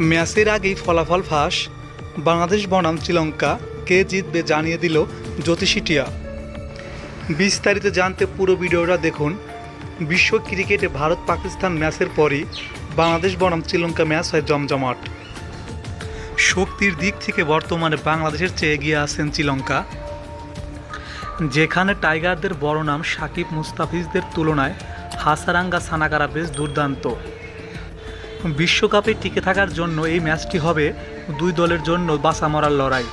ম্যাচের আগেই ফলাফল ফাঁস। বাংলাদেশ বনাম শ্রীলঙ্কা, কে জিতবে জানিয়ে দিল জ্যোতিষী টিয়া। বিস্তারিত জানতে পুরো ভিডিওটা দেখুন। বিশ্ব ক্রিকেটে ভারত পাকিস্তান ম্যাচের পরই বাংলাদেশ বনাম শ্রীলঙ্কা ম্যাচ হয় জমজমাট। শক্তির দিক থেকে বর্তমানে বাংলাদেশের চেয়ে এগিয়ে আছেন শ্রীলঙ্কা। যেখানে টাইগারদের বড় নাম সাকিব মুস্তাফিজদের তুলনায় হাসারাঙ্গা সানাকারা বেশ দুর্দান্ত। বিশ্বকাপে টিকে থাকার জন্য এই ম্যাচটি হবে দুই দলের জন্য বাঁচা মরার লড়াই।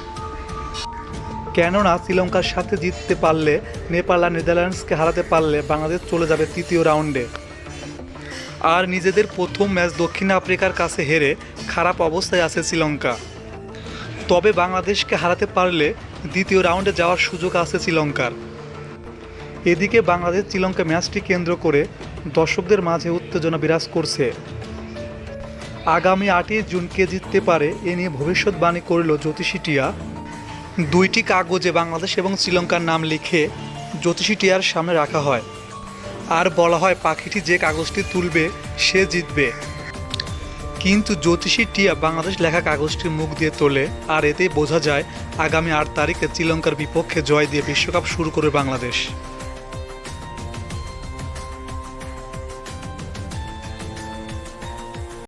কেননা শ্রীলঙ্কার সাথে জিততে পারলে নেপাল আর নেদারল্যান্ডসকে হারাতে পারলে বাংলাদেশ চলে যাবে তৃতীয় রাউন্ডে। আর নিজেদের প্রথম ম্যাচ দক্ষিণ আফ্রিকার কাছে হেরে খারাপ অবস্থায় আছে শ্রীলঙ্কা। তবে বাংলাদেশকে হারাতে পারলে দ্বিতীয় রাউন্ডে যাওয়ার সুযোগ আছে শ্রীলঙ্কার। এদিকে বাংলাদেশ শ্রীলঙ্কা ম্যাচটি কেন্দ্র করে দর্শকদের মাঝে উত্তেজনা বিরাজ করছে। আগামী আটই জুনকে জিততে পারে এ নিয়ে ভবিষ্যৎবাণী করল জ্যোতিষী টিয়া। দুইটি কাগজে বাংলাদেশ এবং শ্রীলঙ্কার নাম লিখে জ্যোতিষী টিয়ার সামনে রাখা হয়। আর বলা হয়, পাখিটি যে কাগজটি তুলবে, সে জিতবে। কিন্তু জ্যোতিষী টিয়া বাংলাদেশ লেখা কাগজটি মুখ দিয়ে তোলে, আর এতেই বোঝা যায়, আগামী আট তারিখে শ্রীলঙ্কার বিপক্ষে জয় দিয়ে বিশ্বকাপ শুরু করবে বাংলাদেশ।